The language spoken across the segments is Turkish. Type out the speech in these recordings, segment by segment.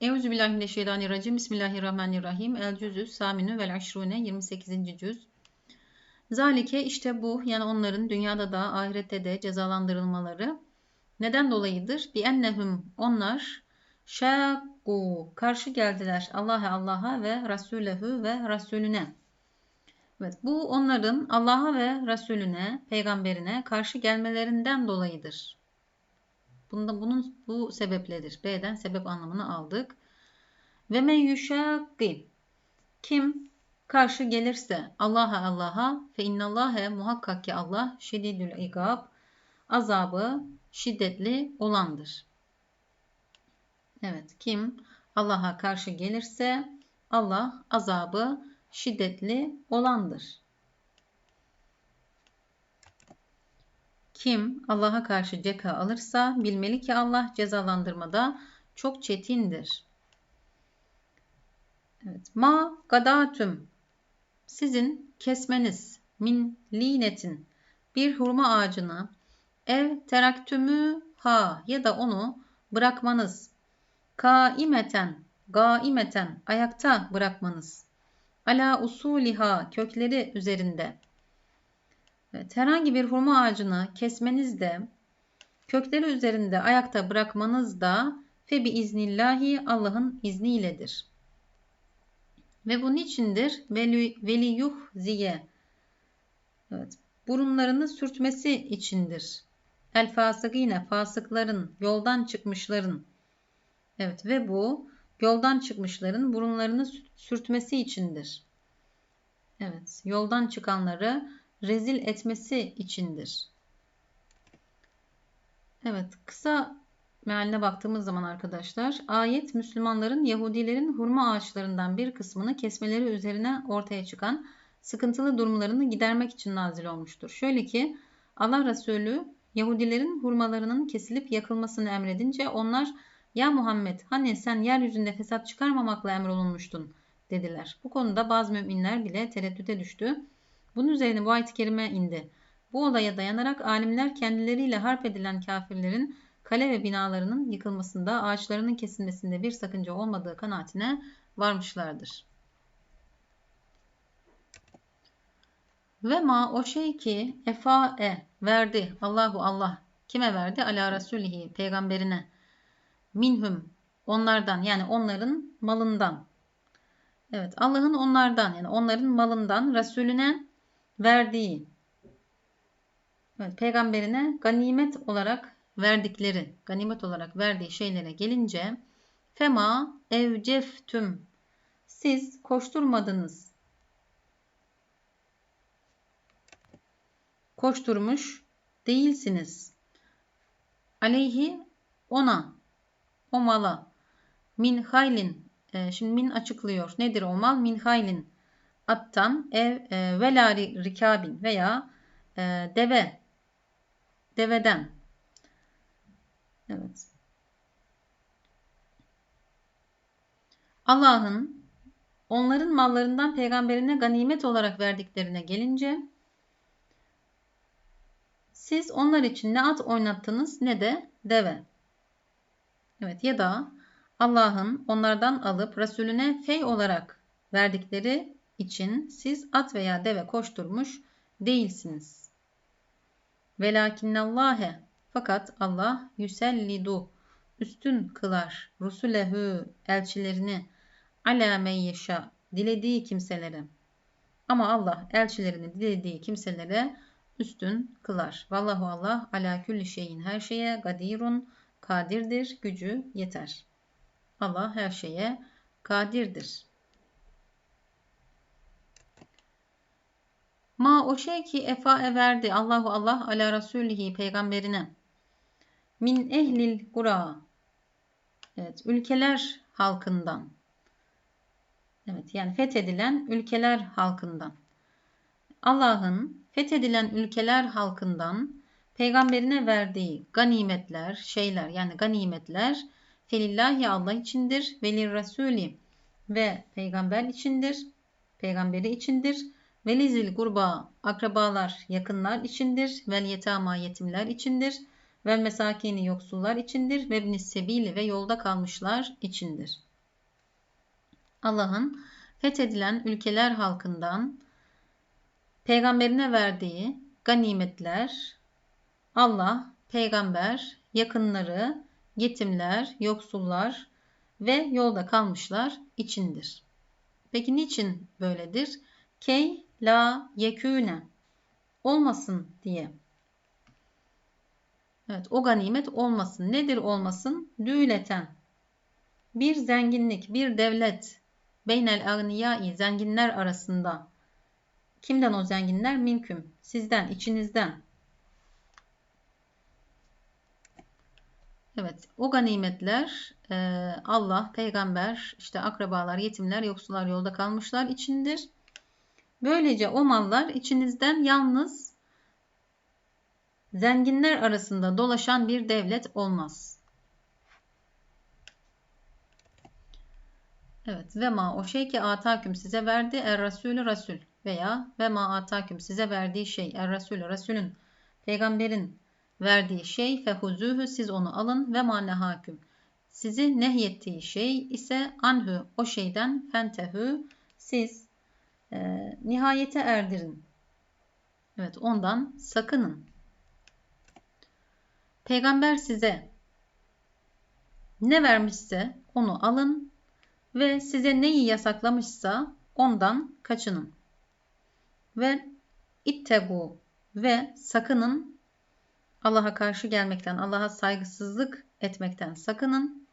Euzubillahimineşşeytanirracim. Bismillahirrahmanirrahim. El cüzü saminü vel aşrune 28. cüz. Zalike işte bu yani onların dünyada da ahirette de cezalandırılmaları neden dolayıdır? Bi ennehum onlar şakku karşı geldiler Allah'a Allah'a ve Resulehü ve Resulüne. Evet bu onların Allah'a ve Resulüne, peygamberine karşı gelmelerinden dolayıdır. Bunda bunun bu sebepledir. B'den sebep anlamını aldık. Ve men yuşakki kim karşı gelirse Allah'a Allah'a fe innallâhe muhakkak ki Allah şedidül igab azabı şiddetli olandır. Evet kim Allah'a karşı gelirse Allah azabı şiddetli olandır. Kim Allah'a karşı ceka alırsa bilmeli ki Allah cezalandırmada çok çetindir. Evet. Ma gadatüm sizin kesmeniz min linetin. Bir hurma ağacını ev teraktümü ha ya da onu bırakmanız. Kaimeten gaimeten ayakta bırakmanız. Ala usuliha kökleri üzerinde Evet, herhangi bir hurma ağacını kesmeniz de kökleri üzerinde ayakta bırakmanız da fe bi iznillahi Allah'ın izniyledir. Ve bunun içindir veli, veliyuh ziye. Evet, burunlarını sürtmesi içindir. El fasıgine fasıkların, yoldan çıkmışların. Evet ve bu yoldan çıkmışların burunlarını sürtmesi içindir. Evet, yoldan çıkanları rezil etmesi içindir. Evet, kısa mealine baktığımız zaman arkadaşlar, ayet Müslümanların Yahudilerin hurma ağaçlarından bir kısmını kesmeleri üzerine ortaya çıkan sıkıntılı durumlarını gidermek için nazil olmuştur. Şöyle ki, Allah Resulü Yahudilerin hurmalarının kesilip yakılmasını emredince onlar ya Muhammed hani sen yeryüzünde fesat çıkarmamakla emrolunmuştun dediler. Bu konuda bazı müminler bile tereddüte düştü. Bunun üzerine bu ayet-i kerime indi. Bu olaya dayanarak alimler kendileriyle harp edilen kafirlerin kale ve binalarının yıkılmasında, ağaçlarının kesilmesinde bir sakınca olmadığı kanaatine varmışlardır. Ve ma o şey ki efae verdi Allahu Allah kime verdi? Ala Resulihi peygamberine minhum onlardan yani onların malından. Evet Allah'ın onlardan yani onların malından Resulüne verdiği evet, peygamberine ganimet olarak verdikleri, ganimet olarak verdiği şeylere gelince fema evceftüm siz koşturmadınız. Koşturmuş değilsiniz. Aleyhi ona o mala min haylin e, şimdi min açıklıyor. Nedir o mal? Min haylin attan ev e, velari rikabin veya e, deve deveden evet Allah'ın onların mallarından peygamberine ganimet olarak verdiklerine gelince siz onlar için ne at oynattınız ne de deve. Evet ya da Allah'ın onlardan alıp Resulüne fey olarak verdikleri için siz at veya deve koşturmuş değilsiniz. Velakinnallâhe fakat Allah yüsellidu üstün kılar rusulehü elçilerini ala meyyeşa dilediği kimselere. Ama Allah elçilerini dilediği kimselere üstün kılar. Vallahu Allah ala külli şeyin her şeye gadirun kadirdir, gücü yeter. Allah her şeye kadirdir. Ma o şey ki efa verdi Allahu Allah ala Resulihi peygamberine. Min ehlil kura. Evet, ülkeler halkından. Evet, yani fethedilen ülkeler halkından. Allah'ın fethedilen ülkeler halkından peygamberine verdiği ganimetler, şeyler yani ganimetler felillahi Allah içindir, velir Resulü ve peygamber içindir, peygamberi içindir Velizil gurba akrabalar, yakınlar içindir. Vel yetama yetimler içindir. Vel mesakini yoksullar içindir. Ve sebili ve yolda kalmışlar içindir. Allah'ın fethedilen ülkeler halkından peygamberine verdiği ganimetler Allah, peygamber, yakınları, yetimler, yoksullar ve yolda kalmışlar içindir. Peki niçin böyledir? Key la yekûne olmasın diye. Evet o ganimet olmasın. Nedir olmasın? Düğleten. Bir zenginlik, bir devlet beynel agniyai zenginler arasında. Kimden o zenginler? Minküm. Sizden, içinizden. Evet, o ganimetler e, Allah, peygamber, işte akrabalar, yetimler, yoksullar yolda kalmışlar içindir. Böylece o mallar içinizden yalnız zenginler arasında dolaşan bir devlet olmaz. Evet ve ma o şey ki ataküm size verdi er rasulü rasul veya ve ma ataküm size verdiği şey er rasulü rasulün peygamberin verdiği şey fehuzuhu siz onu alın ve ma nehaküm sizi nehyettiği şey ise anhu o şeyden fentehu siz e, nihayete erdirin. Evet ondan sakının. Peygamber size ne vermişse onu alın ve size neyi yasaklamışsa ondan kaçının. Ve ittegu ve sakının Allah'a karşı gelmekten, Allah'a saygısızlık etmekten sakının.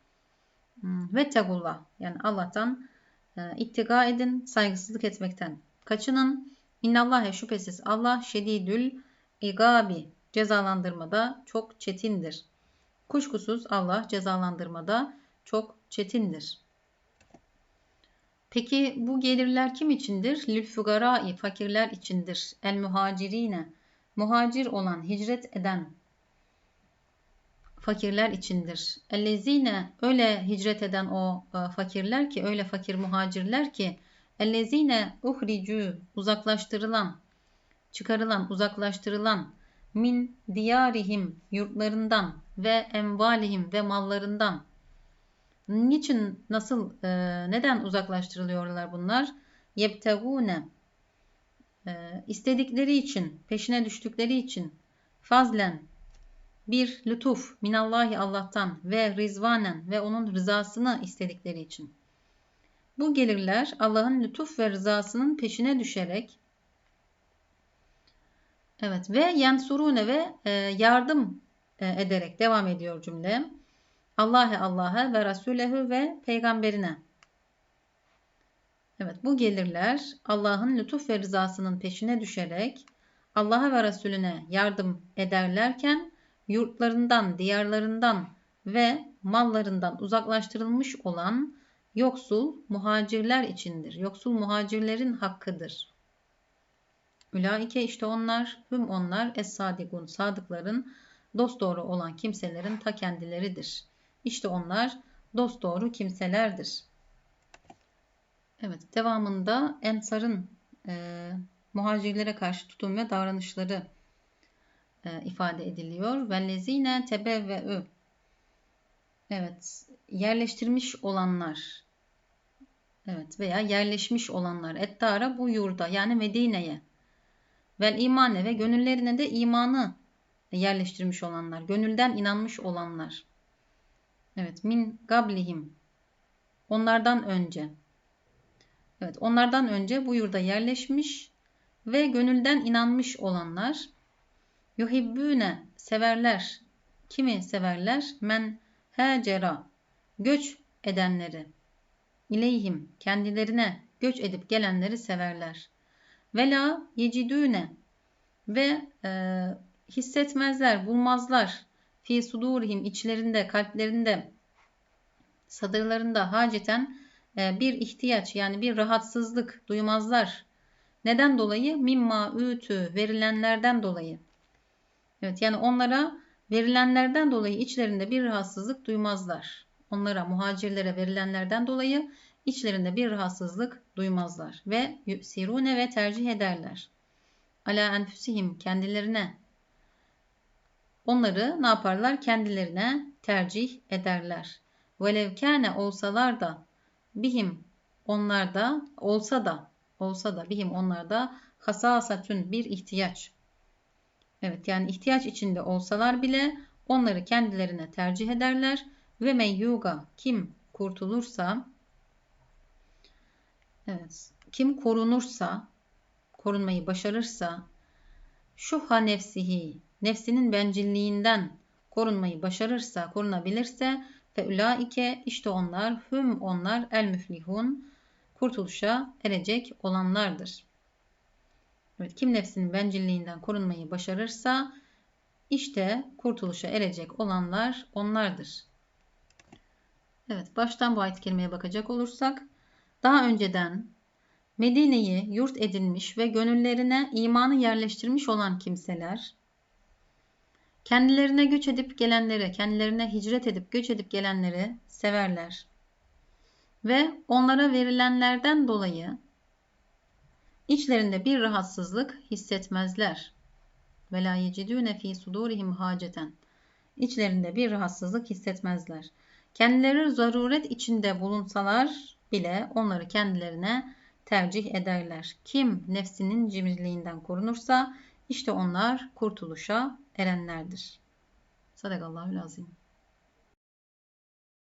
Hmm, ve tegullah yani Allah'tan ittiga edin, saygısızlık etmekten kaçının. İnnallâhe şüphesiz Allah şedidül igabi cezalandırmada çok çetindir. Kuşkusuz Allah cezalandırmada çok çetindir. Peki bu gelirler kim içindir? Lül fugarai fakirler içindir. El muhacirine muhacir olan, hicret eden fakirler içindir. Ellezine öyle hicret eden o e, fakirler ki, öyle fakir muhacirler ki ellezine uhricu uzaklaştırılan, çıkarılan, uzaklaştırılan min diyarihim yurtlarından ve envalihim ve mallarından niçin nasıl e, neden uzaklaştırılıyorlar bunlar? Yebtegune e, istedikleri için, peşine düştükleri için fazlen bir lütuf minallahi Allah'tan ve rizvanen ve onun rızasını istedikleri için. Bu gelirler Allah'ın lütuf ve rızasının peşine düşerek Evet ve yensurune ve e, yardım e, ederek devam ediyor cümle. Allah'e Allah'a ve Resulehü ve peygamberine. Evet bu gelirler Allah'ın lütuf ve rızasının peşine düşerek Allah'a ve Resulüne yardım ederlerken yurtlarından, diyarlarından ve mallarından uzaklaştırılmış olan yoksul muhacirler içindir. Yoksul muhacirlerin hakkıdır. Ülaike işte onlar, hüm onlar es-sadigun sadıkların dosdoğru olan kimselerin ta kendileridir. İşte onlar dosdoğru kimselerdir. Evet, devamında Ensar'ın e, muhacirlere karşı tutum ve davranışları e, ifade ediliyor. Vellezine tebevve'ü Evet, yerleştirmiş olanlar. Evet veya yerleşmiş olanlar. Ettara bu yurda yani Medine'ye. Vel imane ve gönüllerine de imanı yerleştirmiş olanlar. Gönülden inanmış olanlar. Evet, min gablihim. Onlardan önce. Evet, onlardan önce bu yurda yerleşmiş ve gönülden inanmış olanlar yuhibbüne severler. Kimi severler? Men hecera göç edenleri. İleyhim kendilerine göç edip gelenleri severler. Vela yecidüne ve e, hissetmezler, bulmazlar. Fi sudurihim içlerinde, kalplerinde, sadırlarında haceten e, bir ihtiyaç yani bir rahatsızlık duymazlar. Neden dolayı? Mimma ütü verilenlerden dolayı. Evet yani onlara verilenlerden dolayı içlerinde bir rahatsızlık duymazlar. Onlara muhacirlere verilenlerden dolayı içlerinde bir rahatsızlık duymazlar ve sirune ve tercih ederler. Ala enfüsihim kendilerine onları ne yaparlar? Kendilerine tercih ederler. Velev kâne olsalar da bihim onlar da olsa da olsa da bihim onlarda hasasatün bir ihtiyaç. Evet yani ihtiyaç içinde olsalar bile onları kendilerine tercih ederler ve meyyuga kim kurtulursa evet kim korunursa korunmayı başarırsa şuha nefsihi nefsinin bencilliğinden korunmayı başarırsa korunabilirse fe ulaike işte onlar hüm onlar el müflihun kurtuluşa erecek olanlardır. Evet, kim nefsinin bencilliğinden korunmayı başarırsa işte kurtuluşa erecek olanlar onlardır. Evet, baştan bu ayet kelimeye bakacak olursak, daha önceden Medine'yi yurt edinmiş ve gönüllerine imanı yerleştirmiş olan kimseler, kendilerine göç edip gelenleri, kendilerine hicret edip göç edip gelenleri severler. Ve onlara verilenlerden dolayı içlerinde bir rahatsızlık hissetmezler. Ve la yecidûne fî sudûrihim. İçlerinde bir rahatsızlık hissetmezler. Kendileri zaruret içinde bulunsalar bile onları kendilerine tercih ederler. Kim nefsinin cimriliğinden korunursa işte onlar kurtuluşa erenlerdir. Sadakallahü azim.